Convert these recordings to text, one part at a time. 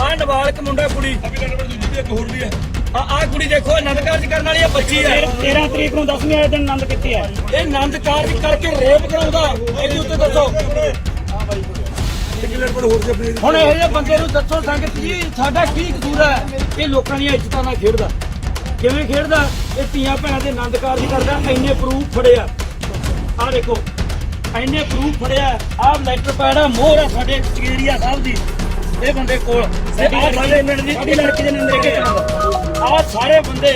ਆ ਨਾਬਾਲਗ ਮੁੰਡਾ ਕੁੜੀ। ਅਭੀ ਲੜਬੜ ਦੂਜੀ ਵੀ ਇੱਕ ਹੋਰ ਵੀ ਹੈ ਆ ਆ ਕੁੜੀ ਦੇਖੋ ਆਨੰਦ ਕਾਰਜ ਕਰਨ ਵਾਲੀ ਆ ਬੱਚੀ ਆ। 13 ਤਰੀਕ ਨੂੰ 10ਵੀਂ ਆਏ ਦਿਨ ਆਨੰਦ ਕੀਤੀ ਹੈ। ਇਹ ਆਨੰਦ ਕਾਰਜ ਕਰਕੇ ਰੇਪ ਕਰਾਉਂਦਾ। ਇਹਦੇ ਉੱਤੇ ਦੱਸੋ। ਹੁਣ ਇਹੋ ਜਿਹੇ ਬੰਦੇ ਨੂੰ ਦੱਸੋ ਸੰਗਤ ਜੀ ਸਾਡਾ ਕੀ ਕਸੂਰ ਹੈ? ਇਹ ਲੋਕਾਂ ਦੀਆਂ ਇੱਜ਼ਤਾਂ ਨਾਲ ਖੇਡਦਾ। ਕਿਵੇਂ ਖੇਡਦਾ? ਇਹ ਧੀਆਂ ਭੈਣਾਂ ਦੇ ਆਨੰਦ ਕਾਰਜ ਕਰਦਾ ਇੰਨੇ ਪ੍ਰੂਫ ਫੜਿਆ ਆਹ ਦੇਖੋ ਇੰਨੇ ਪ੍ਰੂਫ ਫੜਿਆ ਆਹ ਲੈਟਰ ਆ ਮੋਹਰ ਆ ਸਾਡੇ ਚਗੇਰੀਆ ਸਾਹਿਬ ਦੀ। ਇਹ ਬੰਦੇ ਕੋਲ। ਆਹ ਸਾਡੇ ਪਿੰਡ ਦੀ ਸਾਡੀ ਲੜਕੀ ਦੇ ਨੰਬਰ ਕੇ ਕਰਾਂਦਾ ਆਹ ਸਾਰੇ ਬੰਦੇ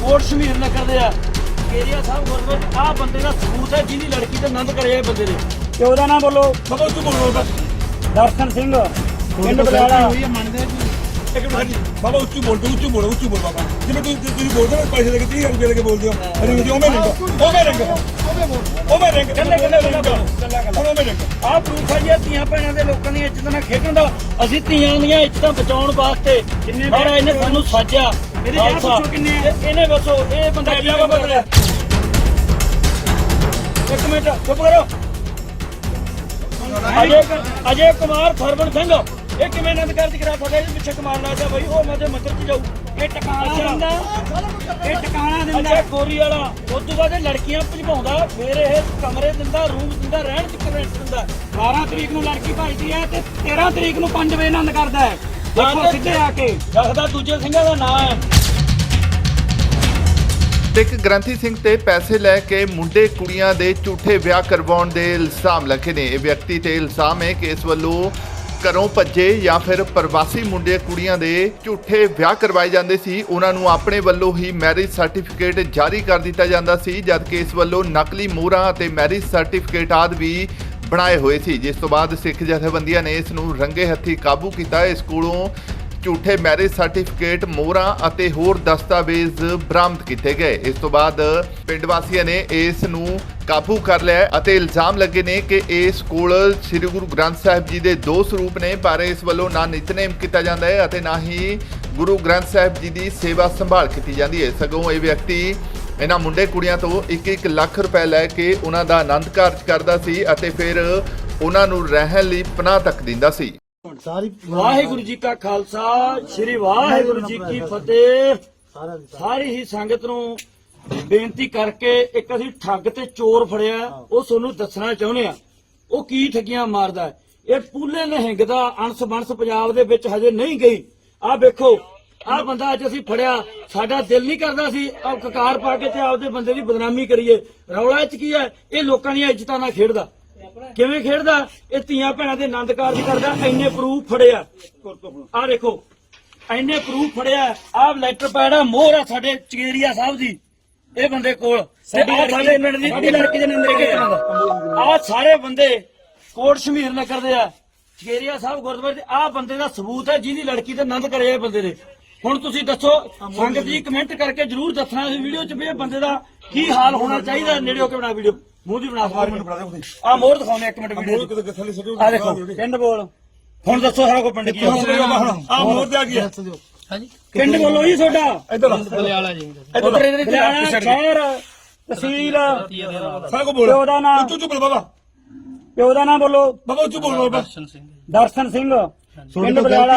ਕੋਟ ਸ਼ਮੀਰ ਨਾ ਕਰਦੇ ਆ। ਚਗੇਰੀਆ ਸਾਹਿਬ ਗੁਰਦੁਆਰੇ ਆਹ ਬੰਦੇ ਦਾ ਸਬੂਤ ਹੈ ਜਿਹਦੀ ਲੜਕੀ ਤੇ ਆਨੰਦ ਕਰਿਆ ਇਹ ਬੰਦੇ ਨੇ ਤੇ ਉਹਦਾ ਨਾਮ ਬੋਲੋ? ਬਾਬਾ ਤੂੰ ਬੋਲ ਦਰਸ਼ਨ ਸਿੰਘ। ਪਿੰਡ ਬਲਿਆਲਾ ਇੱਕ ਮਿੰਟ ਹਾਂਜੀ ਬਾਬਾ ਉੱਚੀ ਬੋਲ ਤੂੰ ਉੱਚੀ ਬੋਲ ਉੱਚੀ ਬੋਲ ਬਾਬਾ। ਜਿਵੇਂ ਤੂੰ ਤੁਸੀਂ ਬੋਲਦੇ ਹੋ ਪੈਸੇ ਦੇ ਕੇ 30000 ਰੁਪਏ ਦੇ ਕੇ ਬੋਲਦੇ ਹੋ। ਰਿੰਗ ਦੀ ਉਵੇਂ ਰਿੰਗ ਉਵੇਂ ਰਿੰਗ। ਉਵੇਂ ਰਿੰਗ ਕੱਲੇ ਕੱਲੇ ਬੰਦਾ ਬੋਲੋ ਹੁਣ ਉਵੇਂ ਰਿੰਗ। ਆਹ ਪ੍ਰੂਫ ਹੈ ਜੀ ਇਹ ਧੀਆਂ ਭੈਣਾਂ ਦੇ ਲੋਕਾਂ ਦੀਆਂ ਇੱਜ਼ਤਾਂ ਨਾਲ ਖੇਡਣ ਦਾ। ਅਸੀਂ ਧੀਆਂ ਦੀਆਂ ਇੱਜ਼ਤਾਂ ਬਚਾਉਣ ਵਾਸਤੇ ਕਿੰਨੇ ਪਰ ਇਹਨੇ ਸਾਨੂੰ ਸਾਜਿਆ। ਇਹਦੇ ਵਿਆਹ ਪੁੱਛੋ ਕਿੰਨੇ ਆ? ਇਹ- ਇਹਨੇ ਦੱਸੋ ਇਹ ਬੰਦਾ ਕੀ ਵਿਆਹ ਬਾਬਾ ਕਰਿਆ। ਇੱਕ ਮਿੰਟ ਚੁੱਪ ਕਰੋ। ਅਜੇ ਅਜੇ ਕੁਮਾਰ ਸਰਵਣ ਸਿੰਘ। ਇਹ ਕਿਵੇਂ ਨੰਦ ਕਾਰਜ ਕਰਾ ਸਕਦਾ ਇਹਦੇ ਪਿੱਛੇ ਕੁਮਾਰ ਲੱਗਦਾ ਬਈ ਉਹ ਮਦੇ ਮੰਦਰ ਚ ਜਾਊ। ਇਹ ਟਿਕਾਣਾ ਦਿੰਦਾ। ਇਹ ਟਿਕਾਣਾ ਦਿੰਦਾ। ਅੱਛਾ ਕੋਰੀ ਵਾਲਾ। ਉਸ ਤੋਂ ਬਾਅਦ ਇਹ ਲੜਕੀਆਂ ਭਜਵਾਉਂਦਾ ਫਿਰ ਇਹ ਕਮਰੇ ਦਿੰਦਾ ਰੂਮ ਦਿੰਦਾ ਰਹਿਣ ਚ ਰੈਂਟ ਦਿੰਦਾ। 12 ਤਰੀਕ ਨੂੰ ਲੜਕੀ ਭਜਦੀ ਹੈ ਤੇ 13 ਤਰੀਕ ਨੂੰ 5 ਵਜੇ ਆਨੰਦ ਕਰਦਾ ਹੈ। ਦੇਖੋ ਸਿੱਧੇ ਆ ਕੇ। ਜਖਦਾ ਦੂਜੇ ਸਿੰਘਾਂ ਦਾ ਨਾਂ ਹੈ। ਇੱਕ ਗ੍ਰੰਥੀ ਸਿੰਘ ਤੇ ਪੈਸੇ ਲੈ ਕੇ ਮੁੰਡੇ ਕੁੜੀਆਂ ਦੇ ਝੂਠੇ ਵਿਆਹ ਕਰਵਾਉਣ ਦੇ ਇਲਜ਼ਾਮ ਲੱਗੇ ਨੇ। ਇਹ ਵਿਅਕਤੀ ਤੇ ਇਲਜ਼ਾਮ ਹੈ ਕਿ ਇਸ ਵੱਲੋਂ ਘਰੋਂ ਭੱਜੇ ਜਾਂ ਫਿਰ ਪ੍ਰਵਾਸੀ ਮੁੰਡੇ ਕੁੜੀਆਂ ਦੇ ਝੂਠੇ ਵਿਆਹ ਕਰਵਾਏ ਜਾਂਦੇ ਸੀ, ਉਹਨਾਂ ਨੂੰ ਆਪਣੇ ਵੱਲੋਂ ਹੀ ਮੈਰਿਜ ਸਰਟੀਫਿਕੇਟ ਜਾਰੀ ਕਰ ਦਿੱਤਾ ਜਾਂਦਾ ਸੀ, ਜਦਕਿ ਇਸ ਵੱਲੋਂ ਨਕਲੀ ਮੋਹਰਾਂ ਅਤੇ ਮੈਰਿਜ ਸਰਟੀਫਿਕੇਟ ਆਦਿ ਵੀ ਬਣਾਏ ਹੋਏ ਸੀ। ਜਿਸ ਤੋਂ ਬਾਅਦ ਸਿੱਖ ਜਥੇਬੰਦੀਆਂ ਨੇ ਇਸ ਨੂੰ ਰੰਗੇ ਹੱਥੀ ਕਾਬੂ ਕੀਤਾ। ਇਸ ਕੋਲੋਂ ਝੂਠੇ ਮੈਰਿਜ ਸਰਟੀਫਿਕੇਟ ਮੋਹਰਾਂ ਅਤੇ ਹੋਰ ਦਸਤਾਵੇਜ਼ ਬਰਾਮਦ ਕੀਤੇ ਗਏ। ਇਸ ਤੋਂ ਬਾਅਦ ਪਿੰਡ ਵਾਸੀਆਂ ਨੇ ਇਸ ਨੂੰ ਕਾਬੂ ਕਰ ਲਿਆ ਅਤੇ ਇਲਜ਼ਾਮ ਲੱਗੇ ਨੇ ਕਿ ਇਸ ਕੋਲ ਸ੍ਰੀ ਗੁਰੂ ਗ੍ਰੰਥ ਸਾਹਿਬ ਜੀ ਦੇ ਦੋ ਸਰੂਪ ਨੇ, ਪਰ ਇਸ ਵੱਲੋਂ ਨਾ ਨਿਤਨੇਮ ਕੀਤਾ ਜਾਂਦਾ ਹੈ ਅਤੇ ਨਾ ਹੀ ਗੁਰੂ ਗ੍ਰੰਥ ਸਾਹਿਬ ਜੀ ਦੀ ਸੇਵਾ ਸੰਭਾਲ ਕੀਤੀ ਜਾਂਦੀ ਹੈ। ਸਗੋਂ ਇਹ ਵਿਅਕਤੀ ਇਹਨਾਂ ਮੁੰਡੇ ਕੁੜੀਆਂ ਤੋਂ 1-1 ਲੱਖ ਰੁਪਏ ਲੈ ਕੇ ਉਹਨਾਂ ਦਾ ਆਨੰਦ ਕਾਰਜ ਕਰਦਾ ਸੀ ਅਤੇ ਫਿਰ ਉਹਨਾਂ ਨੂੰ ਰਹਿਣ ਲਈ ਪਨਾਹ ਤੱਕ ਦਿੰਦਾ ਸੀ। ਵਾਹਿਗੁਰੂ ਜੀ ਕਾ ਖਾਲਸਾ ਸ੍ਰੀ ਵਾਹਿਗੁਰੂ ਜੀ ਕੀ ਫਤਿਹ। ਸਾਰੀ ਹੀ ਸੰਗਤ ਨੂੰ ਬੇਨਤੀ ਕਰਕੇ ਇੱਕ ਅਸੀਂ ਠੱਗ ਤੇ ਚੋਰ ਫੜਿਆ ਉਹ ਤੁਹਾਨੂੰ ਦੱਸਣਾ ਚਾਹੁੰਦੇ ਆ। ਉਹ ਕੀ ਠੱਗੀਆਂ ਮਾਰਦਾ। ਇਹ ਪੂਲੇ ਨਿਹੰਗ ਦਾ ਅੰਸ਼ ਬੰਸ ਪੰਜਾਬ ਦੇ ਵਿੱਚ ਹਜੇ ਨਹੀਂ ਗਈ। ਆਹ ਵੇਖੋ ਆਹ ਬੰਦਾ ਅੱਜ ਅਸੀਂ ਫੜਿਆ ਸਾਡਾ ਦਿਲ ਨਹੀਂ ਕਰਦਾ ਸੀ ਆਹ ਕਕਾਰ ਪਾ ਕੇ ਤੇ ਆਪਦੇ ਬੰਦੇ ਦੀ ਬਦਨਾਮੀ ਕਰੀਏ। ਰੌਲਾ ਚ ਕੀ ਹੈ? ਇਹ ਲੋਕਾਂ ਦੀਆਂ ਇੱਜ਼ਤਾਂ ਨਾਲ ਖੇਡਦਾ। ਕਿਵੇਂ ਖੇਡਦਾ? ਇਹ ਧੀਆਂ ਭੈਣਾਂ ਦੇ ਆਨੰਦ ਕਾਰਜ ਕਰਦਾ ਇੰਨੇ ਪ੍ਰੂਫ ਫੜਿਆ ਆਹ ਦੇਖੋ ਇੰਨੇ ਪ੍ਰੂਫ ਫੜਿਆ ਆਹ ਲੈਟਰ ਆ ਮੋਹਰ ਆ ਸਾਡੇ ਚਗੇਰੀਆ ਸਾਹਿਬ ਦੀ ਇਹ ਬੰਦੇ ਕੋਲ। ਤੇ ਆਹ ਸਾਡੇ ਪਿੰਡ ਦੀ ਸਾਡੀ ਲੜਕੀ ਦੇ ਨੰਬਰ ਕੇ ਕਰਾਂਦਾ ਆਹ ਸਾਰੇ ਬੰਦੇ ਕੋਟ ਸ਼ਮੀਰ ਨਾ ਕਰਦੇ ਆ ਚਗੇਰੀਆ ਸਾਹਿਬ ਗੁਰਦੁਆਰੇ ਦੇ। ਆਹ ਬੰਦੇ ਦਾ ਸਬੂਤ ਹੈ ਜਿਹਦੀ ਲੜਕੀ ਤੇ ਆਨੰਦ ਕਰਿਆ ਇਹ ਬੰਦੇ ਨੇ ਹੁਣ ਤੁਸੀਂ ਦੱਸੋ ਸੰਗਤ ਜੀ ਕਮੈਂਟ ਕਰਕੇ ਜਰੂਰ ਦੱਸਣਾ ਇਸ ਵੀਡੀਓ 'ਚ ਵੀ ਇਹ ਬੰਦੇ ਦਾ ਕੀ ਹਾਲ ਹੋਣਾ ਚਾਹੀਦਾ ਨੇੜੇ ਹੋ ਕੇ ਬਣਾ ਵੀਡੀਓ। ਮੂੰਹ ਦੀ ਬਣਾ ਮੈਨੂੰ ਫੜਾ ਦੇ ਉਹਦੀ। ਆ ਮੋਹਰ ਦਿਖਾਉਣੇ ਇੱਕ ਮਿੰਟ ਵੀਡੀਓ ਕਿਤੇ ਥੱਲੇ ਸੱਟੋ ਆ ਦੇਖੋ ਪਿੰਡ ਬੋਲ। ਹੁਣ ਦੱਸੋ ਸਾਰਾ ਕੋ ਪਿੰਡ ਕੀ ਆ। ਆ ਮੋਰ ਤੇ ਆ ਗਿਆ ਪਿੰਡ ਬੋਲੋ ਜੀ ਤੁਹਾਡਾ। ਇੱਧਰ ਆ ਉਧਰ ਇਹਦੇ ਬਲਿਆਲਾ ਸ਼ਹਿਰ ਤਹਿਸੀਲ ਸਾਰਾ ਕੋ ਬੋਲ। ਪਿਓ ਦਾ ਨਾਮ ਉੱਚੀ ਬੋਲ ਬਾਬਾ। ਪਿਓ ਦਾ ਨਾਮ ਬੋਲੋ। ਬਾਬਾ ਉੱਚੀ ਬੋਲ ਬਾਬਾ। ਦਰਸ਼ਨ ਸਿੰਘ। ਪਿੰਡ ਬਲਿਆਲਾ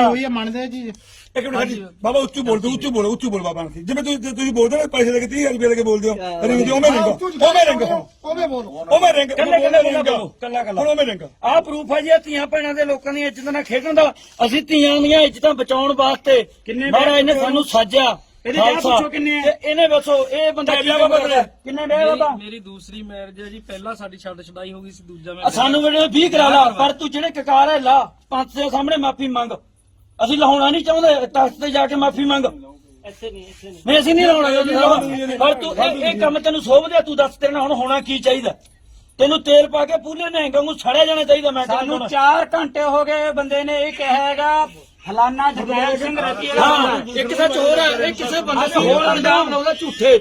ਇੱਕ ਮਿੰਟ ਹਾਂਜੀ। ਬਾਬਾ ਉੱਚੀ ਬੋਲ ਤੂੰ ਉੱਚੀ ਬੋਲ ਉੱਚੀ ਬੋਲ ਬਾਬਾ ਜਿਵੇਂ ਤੂੰ ਤੁਸੀਂ ਬੋਲਦੇ ਹੋ ਪੈਸੇ ਦੇ ਕੇ 30000 ਰੁਪਏ ਦੇ ਕੇ ਬੋਲਦੇ ਹੋ ਰਿੰਗ ਦੀ ਉਵੇਂ ਰਿੰਗ। ਉਵੇਂ ਰਿੰਗ। ਉਵੇਂ ਬੋਲ। ਉਵੇਂ ਰਿੰਗ। ਕੱਲੇ ਕੱਲੇ ਬੰਦਾ ਬੋਲੋ ਕੱਲਾ ਕੱਲਾ। ਹੁਣ ਉਵੇਂ ਰਿੰਗ। ਆਹ ਪ੍ਰੂਫ ਹੈ ਜੀ ਇਹ ਧੀਆਂ ਭੈਣਾਂ ਦੇ ਲੋਕਾਂ ਦੀਆਂ ਇੱਜ਼ਤਾਂ ਨਾਲ ਖੇਡਣ ਦਾ। ਅਸੀਂ ਧੀਆਂ ਦੀਆਂ ਇੱਜ਼ਤਾਂ ਬਚਾਉਣ ਵਾਸਤੇ ਕਿੰਨੇ ਇਹਨੇ ਸਾਨੂੰ ਸਾਜਿਆ। ਇਹਦੇ ਵਿਆਹ ਖਾਲਸਾ। ਪੁੱਛੋ ਕਿੰਨੇ ਆ? ਤੇ ਇਹਨੇ ਦੱਸੋ ਇਹ ਬੰਦਾ। ਕਿੰਨੇ ਡੇ ਮੇਰੀ ਦੂਸਰੀ ਮੈਰਿਜ ਹੈ ਜੀ ਪਹਿਲਾਂ ਸਾਡੀ ਛੱਡ ਛਡਾਈ ਹੋ ਗਈ ਸੀ ਦੂਜਾ ਆ ਮੈਂ ਸਾਨੂੰ ਵੇਲੇ 20 ਕਰਾ ਲਾ ਪਰ ਤੂੰ ਜਿਹੜੇ ਕਕਾਰ ਹੈ ਲਾ। ਪੰਜ ਦੇ ਸਾਹਮਣੇ ਮਾਫੀ ਮੰਗ। ਅਸੀਂ ਲਾਉਣਾ ਨਹੀਂ ਚਾਹੁੰਦੇ ਤਖਤ ਤੇ ਜਾ ਕੇ ਮਾਫੀ ਮੰਗ। ਇੱਥੇ ਨਹੀਂ ਇੱਥੇ ਨਹੀਂ। ਨਹੀਂ ਅਸੀਂ ਨਹੀਂ ਲਾਉਣਾ ਸਾਹਿਬ। ਪਰ ਤੂੰ ਇਹ ਇਹ ਕੰਮ ਤੈਨੂੰ ਸੋਭਦੇ ਤੂੰ ਦੱਸ ਤੇਰੇ ਨਾਲ ਹੁਣ ਹੋਣਾ ਕੀ ਚਾਹੀਦਾ? ਤੈਨੂੰ ਤੇਲ ਪਾ ਕੇ ਪੂਲੇ ਨਿਹੰਗਾਂ ਨੂੰ ਛੜਿਆ ਜਾਣਾ ਚਾਹੀਦਾ ਮੈਂ ਸਾਨੂੰ ਕਹਿੰਦਾ 4 ਘੰਟੇ ਹੋ ਗਏ ਬੰਦੇ ਨੇ ਇਹ ਕਿਹਾ ਹੈਗਾ ਫਲਾਨਾ ਜਰਨੈਲ ਸਿੰਘ ਹਾਂ ਹੈ। ਇੱਕ ਸੱਚ ਹੋਰ ਹੈ ਇਹ ਕਿਸੇ ਬੰਦੇ ਦਾ ਹੋਰ ਇਲਜ਼ਾਮ ਲਾਉਂਦਾ ਝੂਠੇ।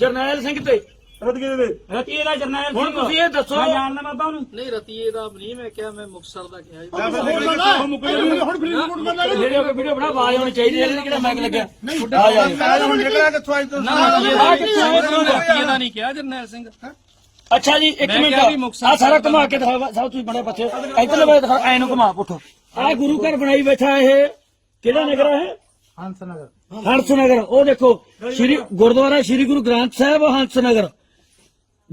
ਜਰਨੈਲ ਸਿੰਘ ਤੇ। ਰਤਗੇ ਦੇ ਰਤੀਏ ਦਾ ਜਰਨੈਲ ਸਿੰਘ। ਹੁਣ ਤੁਸੀਂ ਇਹ ਦੱਸੋ। ਮੈਂ ਜਾਣਦਾ ਬਾਬਾ ਉਹਨੂੰ ਨਹੀਂ ਰਤੀਏ ਦਾ ਨਹੀਂ ਮੈਂ ਕਿਹਾ ਮੈਂ ਮੁਕਤਸਰ ਦਾ ਕਿਹਾ ਜੀ। ਹੁਣ ਫ੍ਰੀ ਰਿਮੋਟ ਕਰ ਲੈ ਵੀਡੀਓ ਕੋ ਵੀਡੀਓ ਬਣਾ ਆਵਾਜ਼ ਹੋਣੀ ਚਾਹੀਦੀ ਹੈ ਇਹਦੇ ਕਿਹੜਾ ਮੈਕ ਲੱਗਿਆ? ਆ ਜਾ ਹੁਣ ਨਿਕਲਿਆ ਕਿੱਥੋਂ ਅੱਜ ਤੋਂ? ਨਾ ਰਤੀਏ ਦਾ ਨਹੀਂ ਕਿਹਾ ਜਰਨੈਲ ਸਿੰਘ। ਅੱਛਾ ਜੀ ਇੱਕ ਮੈਂ ਮਿੰਟ। ਕਿਹਾ ਵੀ ਮੁਕਤਸਰ ਆ ਸਾਰਾ ਸਾਹਿਬ ਦਾ- ਘੁਮਾ ਕੇ ਦਿਖਾਵਾ ਸਭ ਤੁਸੀਂ ਬੜੇ ਬੱਚੇ ਇੱਧਰ ਵੇ ਦਿਖਾ ਐ ਨੂੰ ਘੁਮਾ ਪੁੱਠੋ ਆ ਗੁਰੂ ਘਰ ਬਣਾਈ ਬੈਠਾ ਇਹ। ਕਿਹੜਾ ਨਗਰ ਹੈ ਹੰਸ ਨਗਰ। ਹੰਸ ਨਗਰ। ਉਹ ਦੇਖੋ ਸ਼੍ਰੀ ਗੁਰਦੁਆਰਾ ਸ਼੍ਰੀ ਗੁਰੂ ਗ੍ਰੰਥ ਸਾਹਿਬ ਹੰਸ ਨਗਰ।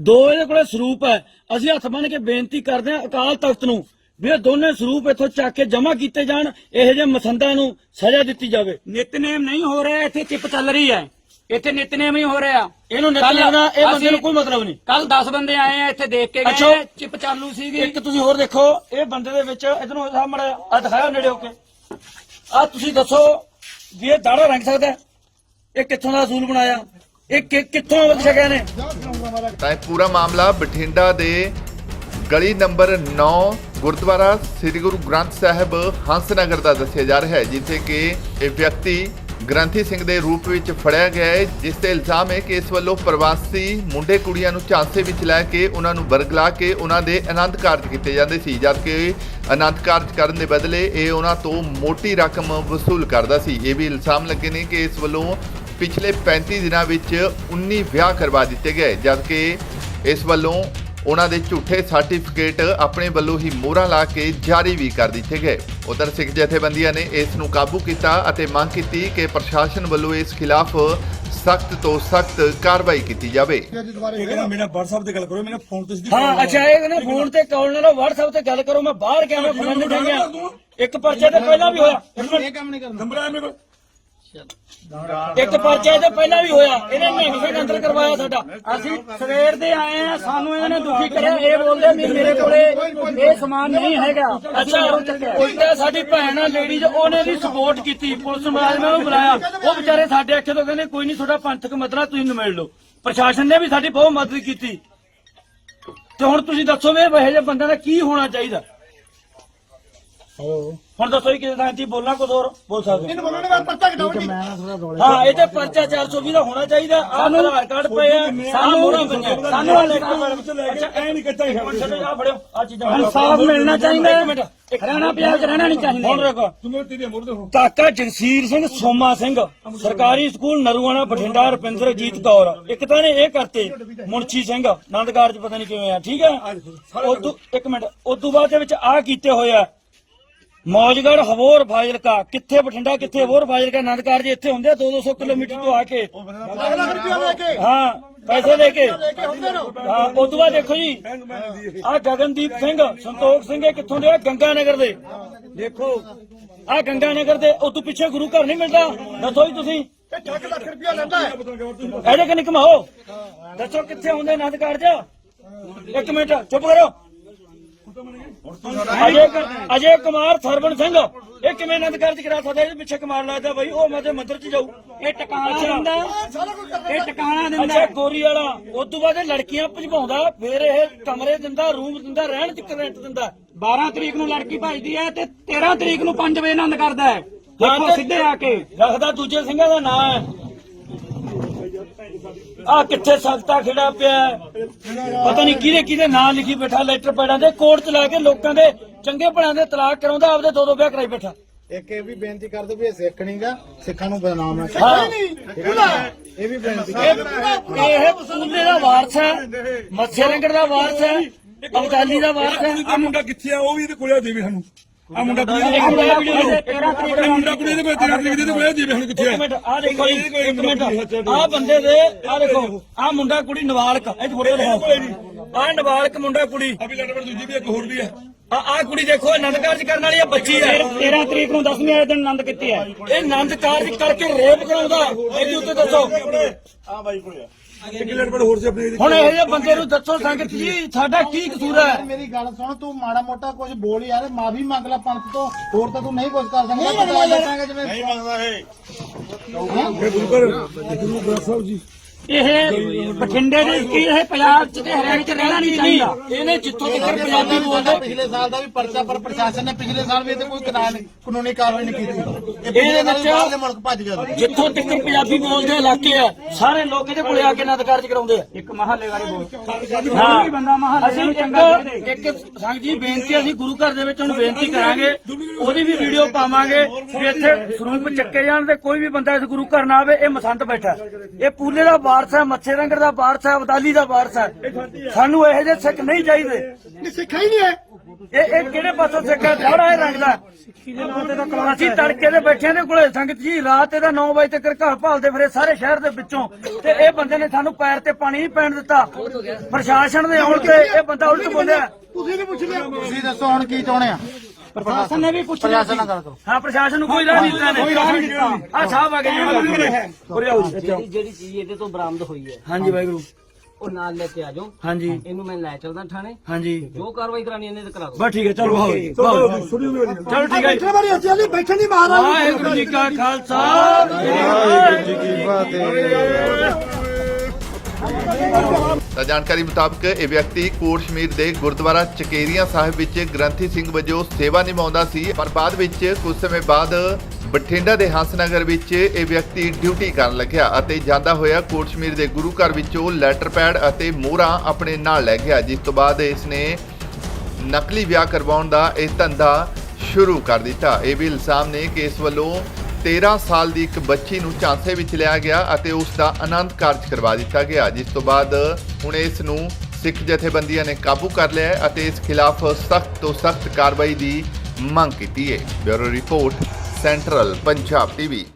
ਦੋ ਇਹਦੇ ਕੋਲੇ ਸਰੂਪ ਹੈ। ਅਸੀਂ ਹੱਥ ਬੰਨ ਕੇ ਬੇਨਤੀ ਕਰਦੇ ਹਾਂ ਅਕਾਲ ਤਖਤ ਨੂੰ ਵੀ ਇਹ ਦੋਨੇ ਸਰੂਪ ਇੱਥੋਂ ਚੱਕ ਕੇ ਜਮ੍ਹਾਂ ਕੀਤੇ ਜਾਣ ਇਹੋ ਜਿਹੇ ਮਸੰਦਾਂ ਨੂੰ ਸਜ਼ਾ ਦਿੱਤੀ ਜਾਵੇ। ਨਿਤਨੇਮ ਨਹੀਂ ਹੋ ਰਿਹਾ ਇੱਥੇ ਚਿਪ ਚੱਲ ਰਹੀ ਹੈ। ਇੱਥੇ ਨਿਤਨੇਮ ਹੀ ਹੋ ਰਿਹਾ। ਇਹਨੂੰ ਨਿਤਨੇਮ ਦਾ ਇਹ ਬੰਦੇ ਨੂੰ ਕੋਈ ਮਤਲਬ ਨਹੀਂ। ਕੱਲ 10 ਬੰਦੇ ਆਏ ਆ ਇੱਥੇ ਦੇਖ ਕੇ। ਗਏ ਚਿਪ ਚਾਲੂ ਸੀਗੀ। ਇੱਕ ਤੁਸੀਂ ਹੋਰ ਦੇਖੋ ਇਹ ਬੰਦੇ ਦੇ ਵਿੱਚ ਇਧਰੋਂ ਸਾਹਮਣੇ ਆ ਦਿਖਾਓ ਨੇੜੇ ਹੋ ਕੇ। ਆ ਤੁਸੀਂ ਦੱਸੋ ਵੀ ਇਹ ਦਾੜਾ ਰੰਗ ਸਕਦਾ? ਇਹ ਕਿੱਥੋਂ ਦਾ ਅਸੂਲ ਬਣਾਇਆ? ਇਹ ਕਿ- ਕਿੱਥੋਂ ਬਖਸ਼ਿਆ ਨੇ? ਤਾਂ ਇਹ ਪੂਰਾ ਮਾਮਲਾ ਬਠਿੰਡਾ ਦੇ ਗਲੀ ਨੰਬਰ 9 ਗੁਰਦੁਆਰਾ ਸ੍ਰੀ ਗੁਰੂ ਗ੍ਰੰਥ ਸਾਹਿਬ ਹੰਸਨਗਰ ਦਾ ਦੱਸਿਆ ਜਾ ਰਿਹਾ ਹੈ, ਜਿੱਥੇ ਕਿ ਇਹ ਵਿਅਕਤੀ ਗ੍ਰੰਥੀ ਸਿੰਘ ਦੇ ਰੂਪ ਵਿੱਚ ਫੜਿਆ ਗਿਆ ਹੈ, ਜਿਸ ਤੇ ਇਲਜ਼ਾਮ ਹੈ ਕਿ ਇਸ ਵੱਲੋਂ ਪ੍ਰਵਾਸੀ ਮੁੰਡੇ ਕੁੜੀਆਂ ਨੂੰ ਝਾਂਸੇ ਵਿੱਚ ਲੈ ਕੇ ਉਹਨਾਂ ਨੂੰ ਵਰਗਲਾ ਕੇ ਉਹਨਾਂ ਦੇ ਆਨੰਦ ਕਾਰਜ ਕੀਤੇ ਜਾਂਦੇ ਸੀ, ਜਦਕਿ ਆਨੰਦ ਕਾਰਜ ਕਰਨ ਦੇ ਬਦਲੇ ਇਹ ਉਹਨਾਂ ਤੋਂ ਮੋਟੀ ਰਕਮ ਵਸੂਲ ਕਰਦਾ ਸੀ। ਇਹ ਵੀ ਇਲਜ਼ਾਮ ਲੱਗੇ ਨੇ ਕਿ ਇਸ ਵੱਲੋਂ ਪਿਛਲੇ 35 ਦਿਨਾਂ ਵਿੱਚ 19 ਵਿਆਹ ਕਰਵਾ ਦਿੱਤੇ ਗਏ ਜਦਕਿ ਇਸ ਵੱਲੋਂ ਉਹਨਾਂ ਦੇ ਝੂਠੇ ਸਰਟੀਫਿਕੇਟ ਆਪਣੇ ਵੱਲੋਂ ਹੀ ਮੋਹਰਾਂ ਲਾ ਕੇ ਜਾਰੀ ਵੀ ਕਰ ਦਿੱਤੇ ਗਏ। ਉਧਰ ਸਿੱਖ ਜਥੇਬੰਦੀਆਂ ਨੇ ਇਸ ਨੂੰ ਕਾਬੂ ਕੀਤਾ ਅਤੇ ਮੰਗ ਕੀਤੀ ਕਿ ਪ੍ਰਸ਼ਾਸਨ ਵੱਲੋਂ ਇਸ ਖਿਲਾਫ ਸਖਤ ਤੋਂ ਸਖਤ ਕਾਰਵਾਈ ਕੀਤੀ ਜਾਵੇ। ਇਹ ਕਹਿੰਦਾ ਮੇਰਾ WhatsApp ਤੇ ਗੱਲ ਕਰੋ ਮੇਰਾ ਫੋਨ ਤੇ ਸਿੱਧੀ ਹਾਂ ਅੱਛਾ ਇਹ ਕਹਿੰਦਾ ਫੋਨ ਤੇ ਕਾਲ ਨਾਲ WhatsApp ਤੇ ਗੱਲ ਕਰੋ ਮੈਂ ਬਾਹਰ ਗਿਆ ਮੈਂ ਫੋਨ ਨਹੀਂ ਗਿਆ ਇੱਕ ਪਰਚੇ ਤੇ ਪਹਿਲਾਂ ਵੀ ਹੋਇਆ। ਇੱਕ ਮਿੰਟ, ਇਹ ਕੰਮ ਨਹੀਂ ਕਰਨਾ। ਨੰਬਰ ਆ ਮੇਰੇ ਕੋਲ ਇੱਕ ਪਰਚੇ ਤੇ ਪਹਿਲਾਂ ਵੀ ਹੋਇਆ ਇਹਨੇ ਨਿਹੰਗ ਸਿੰਘ ਅੰਦਰ ਕਰਵਾਇਆ ਸਾਡਾ। ਅਸੀਂ ਸਵੇਰ ਦੇ ਆਏ ਆ ਸਾਨੂੰ ਇਹਨਾਂ ਨੇ ਦੁਖੀ ਕਰਿਆ ਇਹ ਬੋਲਦੇ ਵੀ ਮੇਰੇ ਕੋਲੇ ਇਹ ਸਮਾਨ ਨਹੀਂ ਹੈਗਾ। ਅੱਛਾ ਤਾਂ ਸਾਡੀ ਭੈਣ ਆ ਲੇਡੀਜ਼ ਉਹਨੇ ਵੀ ਸਪੋਰਟ ਕੀਤੀ ਪੁਲਿਸ ਮੁਲਾਜ਼ਮਾਂ ਨੂੰ ਬੁਲਾਇਆ। ਉਹ ਵਿਚਾਰੇ ਸਾਡੇ ਅੱਖੇ ਤੋਂ ਕਹਿੰਦੇ ਕੋਈ ਨਹੀਂ ਤੁਹਾਡਾ ਪੰਥਕ ਮਸਲਾ ਤੁਸੀਂ ਨਿਮੇੜ ਲਓ। ਪ੍ਰਸ਼ਾਸਨ ਨੇ ਵੀ ਸਾਡੀ ਬਹੁਤ ਮਦਦ ਕੀਤੀ। ਤੇ ਹੁਣ ਤੁਸੀਂ ਦੱਸੋ ਵੀ ਇਹ ਜਿਹੇ ਬੰਦਿਆਂ ਦਾ ਕੀ ਹੋਣਾ ਚਾਹੀਦਾ? ਹੁਣ ਦੱਸੋ ਜੀ ਕਿਸੇ ਥਾਂ 'ਚ ਬੋਲਣਾ ਕੁਝ ਹੋਰ? ਬੋਲ ਸਕਦੇ ਮੈਂ ਨਾ ਥੋੜਾ ਰੋਲੇ ਹਾਂ ਇਹ ਤੇ ਪਰਚਾ 420 ਦਾ ਹੋਣਾ ਚਾਹੀਦਾ। ਆਹ ਆਧਾਰ ਕਾਰਡ ਪਏ ਆ ਸਾਨੂੰ ਮੋਹਰਾਂ ਪਈਆਂ ਸਾਨੂੰ ਆ। ਲੈ ਕੇ ਵਿੱਚ ਲੈ ਕੇ ਐ ਨਹੀਂ ਕੱਚਾ ਹੀ ਛੱਡੋ ਆ ਫੜਿਓ ਆ ਚੀਜ਼ਾਂ ਇਨਸਾਫ ਮਿਲਣਾ ਚਾਹੀਦਾ। ਹਰਿਆਣਾ ਚ ਰਹਿਣਾ ਨਹੀਂ ਚਾਹੀਦਾ। ਹੁਣ ਦੇਖੋ ਤੁਮੇ ਤੇਰੇ ਮੋੜ ਦੇ ਹੋ। ਕਾਕਾ ਜਗਸੀਰ ਸਿੰਘ ਸੋਮਾ ਸਿੰਘ ਸਰਕਾਰੀ ਸਕੂਲ ਨਰੂਆਣਾ ਬਠਿੰਡਾ ਰੁਪਿੰਦਰਜੀਤ ਕੌਰ। ਇੱਕ ਤਾਂ ਨੇ ਇਹ ਕਰਤੇ ਮੁਨਸ਼ੀ ਸਿੰਘ ਆਨੰਦਗੜ੍ਹ ਚ ਪਤਾ ਨਹੀਂ ਕਿਵੇਂ ਆ। ਠੀਕ ਹੈ? ਉਦੋਂ ਇੱਕ ਮਿੰਟ ਉਦੋਂ ਬਾਅਦ ਦੇ ਵਿੱਚ ਆ ਕੀਤੇ ਹੋਏ ਆ। ਮੌਜਗੜ ਹਵੋਰ ਫਾਜ਼ਿਲਕਾ, ਕਿੱਥੇ ਬਠਿੰਡਾ, ਕਿੱਥੇ ਹਵੋਰ ਫਾਜ਼ਿਲਕਾ ਆਨੰਦਗੜ੍ਹ ਜੀ ਇੱਥੇ ਹੁੰਦੇ ਆ 200 ਕਿਲੋਮੀਟਰ ਤੋਂ ਆ ਕੇ। ਹਾਂ, ਪੈਸੇ ਲੈ ਕੇ। ਹਾਂ ਉਦੋਂ ਬਾਅਦ ਦੇਖੋ ਜੀ ਆ ਗਗਨਦੀਪ ਸਿੰਘ, ਸੰਤੋਖ ਸਿੰਘ, ਇਹ ਕਿੱਥੋਂ ਦੇ ਆ? ਗੰਗਾ ਨਗਰ ਦੇ। ਦੇਖੋ ਆ ਗੰਗਾ ਨਗਰ ਦੇ ਉਦੋਂ ਪਿੱਛੇ ਗੁਰੂ ਘਰ ਨਹੀਂ ਮਿਲਦਾ। ਦੱਸੋ ਜੀ ਤੁਸੀਂ। ਇਹਦੇ ਕਿ ਨਿਕਮਾਓ ਦੱਸੋ ਕਿੱਥੇ ਹੁੰਦੇ ਆਨੰਦ ਕਾਰਜ ਇੱਕ ਮਿੰਟ, ਚੁੱਪ ਕਰੋ। ਅਜੇ ਅਜੇ ਕੁਮਾਰ ਸਰਵਣ ਸਿੰਘ ਇਹ ਕਿਵੇਂ ਆਨੰਦ ਕਾਰਜ ਕਰਾ ਸਕਦਾ? ਇਹਦੇ ਪਿੱਛੇ ਕਮਾਲ ਲੱਗਦਾ ਬਈ ਉਹ ਮਤੇ ਮੰਦਰ ਚ ਜਾਊ। ਇਹ ਟਿਕਾਣਾ ਦਿੰਦਾ। ਇਹ ਟਿਕਾਣਾ ਦਿੰਦਾ। ਅੱਛਾ ਗੋਰੀ ਵਾਲਾ ਉਸ ਤੋਂ ਬਾਅਦ ਇਹ ਲੜਕੀਆਂ ਭਜਵਾਉਂਦਾ ਫਿਰ ਇਹ ਕਮਰੇ ਦਿੰਦਾ ਰੂਮ ਦਿੰਦਾ ਰਹਿਣ ਚ ਰੈਂਟ ਦਿੰਦਾ। 12 ਤਰੀਕ ਨੂੰ ਲੜਕੀ ਭਜਦੀ ਹੈ ਤੇ 13 ਤਰੀਕ ਨੂੰ 5 ਵਜੇ ਆਨੰਦ ਕਰਦਾ ਹੈ। ਦੇਖੋ ਸਿੱਧੇ ਆ ਕੇ। ਰੱਖਦਾ ਦੂਜੇ ਸਿੰਘਾਂ ਦਾ ਨਾਂ ਹੈ। ਆ ਕਿੱਥੇ ਸਖਤਾ ਖਿੜਾ ਪਿਆ ਹੈ। ਪਤਾ ਨਹੀਂ ਕਿਹਦੇ ਕਿਹਦੇ ਨਾਂ ਲਿਖੀ ਬੈਠਾ ਲੈਟਰ ਪੈੜਾਂ ਦੇ ਕੋਰਟ ਚ ਲੈ ਕੇ ਲੋਕਾਂ ਦੇ ਚੰਗੇ ਭਲਿਆਂ ਦੇ ਤਲਾਕ ਕਰਾਉਂਦਾ ਆਪਦੇ ਦੋ ਦੋ ਵਿਆਹ ਕਰਾਈ ਬੈਠਾ। ਇੱਕ ਇਹ ਵੀ ਬੇਨਤੀ ਕਰਦੇ ਵੀ ਇਹ ਸਿੱਖ ਨਹੀਂਗਾ ਸਿੱਖਾਂ ਨੂੰ ਬਦਨਾਮ ਨਾ ਹਾਂ ਇਹ ਵੀ ਬੇਨਤੀ ਇਹ ਇਹ ਪੂਲੇ ਦਾ ਵਾਰਸ ਹੈ ਮੱਛੇ ਰੰਗੜ ਦਾ ਵਾਰਸ ਹੈ ਅਬਦਾਲੀ ਦਾ ਵਾਰਸ ਹੈ। ਆ ਮੁੰਡਾ ਕਿੱਥੇ ਆ? ਉਹ ਵੀ ਇਹਦੇ ਕੋਲੇ ਦੇਵੇ ਸਾਨੂੰ। ਆ ਮੁੰਡਾ ਕੁੜੀ ਇੱਕ ਦੇ ਮਿੰਟ ਆ ਵੀਡੀਓ ਦੇ। 13 ਤਰੀਕ ਆਪਣੇ ਮੁੰਡਾ ਕੁੜੀ ਦੇ ਕੋਲੇ ਤੇਰਾ ਤਰੀਕ ਦੇ ਕੋਲੇ। ਦੇਵੇ ਹੁਣ ਕਿੱਥੇ ਇੱਕ ਆ ਮਿੰਟ ਆ ਦੇਖੋ ਜੀ ਇੱਕ ਮਿੰਟ। ਆ? ਬੰਦੇ ਦੇ ਆ ਦੇਖੋ ਆ ਮੁੰਡਾ ਕੁੜੀ ਨਵਾਲਕ ਇਹ ਫੋਟੋ ਦਿਖਾਓ ਆ। ਨਵਾਲਕ ਮੁੰਡਾ ਕੁੜੀ। ਅਭੀ ਲੈਟਰ ਦੂਜੀ ਵੀ ਇੱਕ ਹੋਰ ਵੀ ਆ। ਆ ਆ ਕੁੜੀ ਦੇਖੋ ਆਨੰਦ ਕਾਰਜ ਕਰਨ ਵਾਲੀ ਆ ਬੱਚੀ ਹੈ 13 ਤਰੀਕ ਨੂੰ 10ਵੀਂ ਵਾਲੇ ਦਿਨ ਆਨੰਦ ਕੀਤੀ ਹੈ। ਇਹ ਆਨੰਦ ਕਾਰਜ ਕਰਕੇ ਰੇਪ ਕਰਾਉਂਦਾ। ਇਹਦੇ ਉੱਤੇ ਦੱਸੋ। ਇੱਕ ਲੈਟਰ ਹੋਰ ਸੀ ਆਪਣੇ ਹੁਣ ਇਹੋ ਜਿਹੇ ਬੰਦੇ ਨੂੰ ਦੱਸੋ ਸੰਗਤ ਜੀ ਸਾਡਾ ਕੀ ਕਸੂਰ ਹੈ? ਮੇਰੀ ਗੱਲ ਸੁਣ ਤੂੰ ਮਾੜਾ ਮੋਟਾ ਕੁਝ ਬੋਲ ਯਾਰ ਮਾਫੀ ਮੰਗ ਲੈ ਪੰਥ ਤੋਂ ਹੋਰ ਤਾਂ ਤੂੰ ਨਹੀਂ ਕੁਝ ਕਰ ਸਕਦਾ ਪਤਾ ਲੱਗਾਂਗੇ ਜਿਵੇਂ ਨਹੀਂ ਮੰਗਦਾ ਇਹ। ਗੁਰੂ ਘਰ ਗੁਰੂ ਗ੍ਰੰਥ ਸਾਹਿਬ ਜੀ। ਇਹ ਬਠਿੰਡੇ ਦੇ ਕੀ ਇਹ ਪੰਜਾਬ ਚ ਤੇ ਹਰਿਆਣਾ ਚ ਰਹਿਣਾ ਨਹੀਂ ਚਾਹੀਦਾ। ਇਹਨੇ ਜਿੱਥੋਂ ਤੱਕ ਪੰਜਾਬੀ ਬੋਲਦਾ ਪਿਛਲੇ ਸਾਲ ਦਾ ਵੀ ਪਰਚਾ ਪਰ ਪ੍ਰਸ਼ਾਸਨ ਨੇ ਪਿਛਲੇ ਸਾਲ ਵੀ ਤੇ ਕੋਈ ਕਾਨੂੰਨ ਕਾਨੂੰਨੀ ਕਾਰਵਾਈ ਨਹੀਂ ਕੀਤੀ। ਇਹ ਇਹਦੇ ਵਿੱਚ ਮੁਲਕ ਭੱਜ ਗਿਆ। ਜਿੱਥੋਂ ਤੱਕ ਪੰਜਾਬੀ ਬੋਲਦੇ ਇਲਾਕੇ ਆ ਸਾਰੇ ਲੋਕ ਇਹਦੇ ਕੋਲੇ ਆ ਕੇ ਆਨੰਦ ਕਾਰਜ ਕਰਾਉਂਦੇ ਆ। ਇੱਕ ਮਹੱਲੇ ਵਾਲੇ ਬੋਲ। ਹਾਂ ਕੋਈ ਬੰਦਾ ਮਹੱਲੇ ਅਸੀਂ ਨੂੰ ਚੰਗਾ ਇੱਕ ਇੱਕ ਸੰਗ ਜੀ ਬੇਨਤੀ ਅਸੀਂ ਗੁਰੂ ਘਰ ਦੇ ਵਿੱਚ ਹੁਣ ਬੇਨਤੀ ਕਰਾਂਗੇ ਉਹਦੀ ਵੀ ਵੀਡੀਓ ਪਾਵਾਂਗੇ ਵੀ ਇੱਥੇ ਸਰੂਪ ਚੱਕੇ ਜਾਣ ਤੇ ਕੋਈ ਵੀ ਬੰਦਾ ਇਸ ਗੁਰੂ ਘਰ ਨਾ ਆਵੇ ਇਹ ਮਸੰਤ ਬੈਠਾ। ਇਹ ਪੂਲੇ ਦਾ ਵਾਰਸ ਹੈ ਮੱਛੇ ਰੰਗੜ ਦਾ ਵਾਰਸ ਹੈ ਅਬਦਾਲੀ ਦਾ ਵਾਰਸ ਹੈ ਸਾਨੂੰ ਇਹੋ ਜਿਹੇ ਸਿੱਖ ਨਹੀਂ ਚਾਹੀਦੇ। ਨਹੀਂ ਸਿੱਖਾ ਹੀ ਨਹੀਂ ਹੈ। ਇਹ ਇਹ ਕਿਹੜੇ ਪਾਸੋਂ ਸਿੱਖਿਆ ਥੋੜਾ ਇਹ ਰੰਗ ਦਾ ਅਸੀਂ ਤੜਕੇ ਦੇ ਬੈਠੇ ਨੇ ਕੋਲੇ। ਸੰਗਤ ਜੀ ਰਾਤ ਇਹਦਾ 9 ਵਜੇ ਤੱਕ ਘਰ ਭਾਲਦੇ ਫਿਰੇ ਸਾਰੇ ਸ਼ਹਿਰ ਦੇ ਵਿੱਚੋਂ। ਤੇ ਇਹ ਬੰਦੇ ਨੇ ਸਾਨੂੰ ਪੈਰ ਤੇ ਪਾਣੀ ਨਹੀਂ ਪੈਣ ਦਿੱਤਾ। ਪ੍ਰਸ਼ਾਸਨ ਦੇ ਆਉਣ ਤੇ ਇਹ ਬੰਦਾ ਉਲਟ ਬੋਲਿਆ। ਤੁਸੀਂ ਦੱਸੋ ਹੁਣ ਕੀ ਚਾਹੁੰਦੇ ਆ? ਪ੍ਰਸ਼ਾਸਨ ਨੇ ਵੀ ਪੁੱਛ ਲਿਆ ਪ੍ਰਸ਼ਾਸਨ ਨਾਲ ਗੱਲ ਕਰੋ। ਹਾਂ ਪ੍ਰਸ਼ਾਸਨ ਨੂੰ ਕੋਈ ਰਾਹ ਨਹੀਂ ਦਿੱਤਾ ਨੇ। ਕੋਈ ਰਾਹ ਨਹੀਂ ਦਿੱਤਾ। ਆ ਸਾਹਿਬ ਆ ਗਏ ਜੀ ਉਰੇ ਆਓ ਜੀ, ਇੱਥੇ ਆਓ। ਜਿਹੜੀ ਜਿਹੜੀ ਚੀਜ਼ ਇਹਦੇ ਤੋਂ ਬਰਾਮਦ ਹੋਈ ਹੈ। ਹਾਂਜੀ ਵਾਹਿਗੁਰੂ। ਉਹ ਨਾਲ ਲੈ ਕੇ ਆ ਜਾਓ। ਹਾਂਜੀ। ਇਹਨੂੰ ਮੈਂ ਲੈ ਚੱਲਦਾ ਥਾਣੇ। ਹਾਂਜੀ। ਜੋ ਕਾਰਵਾਈ ਕਰਾਣੀ ਇਹਨੇ ਤੇ ਕਰਾ ਦਿਓ। ਬਸ ਠੀਕ ਹੈ ਚਲੋ ਆਓ ਜੀ, ਆਓ ਜੀ। ਚਲੋ ਠੀਕ ਹੈ। ਜੀ। ਵਾਰੀ ਅਸੀਂ ਬੈਠਣ ਦੀ ਮਾਰ ਵਾਹਿਗੁਰੂ ਜੀ ਕਾ ਖਾਲਸਾ। ਵਾਹਿਗੁਰੂ ਜੀ ਕੀ ਤਾਂ ਜਾਣਕਾਰੀ ਮੁਤਾਬਕ ਇਹ ਵਿਅਕਤੀ ਕੋਟਸ਼ਮੀਰ ਦੇ ਗੁਰਦੁਆਰਾ ਚਕੇਰੀਆਂ ਸਾਹਿਬ ਵਿੱਚ ਗ੍ਰੰਥੀ ਸਿੰਘ ਵਜੋਂ ਸੇਵਾ ਨਿਭਾਉਂਦਾ ਸੀ, ਪਰ ਬਾਅਦ ਵਿੱਚ ਕੁਝ ਸਮੇਂ ਬਾਅਦ ਬਠਿੰਡਾ ਦੇ ਹੰਸਨਗਰ ਵਿੱਚ ਇਹ ਵਿਅਕਤੀ ਡਿਊਟੀ ਕਰਨ ਲੱਗਿਆ ਅਤੇ ਜਾਂਦਾ ਹੋਇਆ ਕੋਟਸ਼ਮੀਰ ਦੇ ਗੁਰੂ ਘਰ ਵਿੱਚੋਂ ਲੈਟਰ ਪੈਡ ਅਤੇ ਮੋਹਰਾਂ ਆਪਣੇ ਨਾਲ ਲੈ ਗਿਆ, ਜਿਸ ਤੋਂ ਬਾਅਦ ਇਸ ਨੇ ਨਕਲੀ ਵਿਆਹ ਕਰਵਾਉਣ ਦਾ ਇਹ ਧੰਦਾ ਸ਼ੁਰੂ ਕਰ ਦਿੱਤਾ। ਇਹ ਵੀ ਇਲਜ਼ਾਮ ਨੇ ਕਿ ਇਸ ਵੱਲੋਂ 13 ਸਾਲ ਦੀ ਇੱਕ ਬੱਚੀ ਨੂੰ ਝਾਂਸੇ ਵਿੱਚ ਲਿਆ ਗਿਆ ਅਤੇ ਉਸ ਦਾ ਆਨੰਦ ਕਾਰਜ ਕਰਵਾ ਦਿੱਤਾ ਗਿਆ, ਜਿਸ ਤੋਂ ਬਾਅਦ ਹੁਣ ਇਸ ਨੂੰ ਸਿੱਖ ਜਥੇਬੰਦੀਆਂ ਨੇ ਕਾਬੂ ਕਰ ਲਿਆ ਹੈ ਅਤੇ ਇਸ ਖਿਲਾਫ ਸਖਤ ਤੋਂ ਸਖਤ ਕਾਰਵਾਈ ਦੀ ਮੰਗ ਕੀਤੀ ਹੈ। Bureau report, central Punjab TV.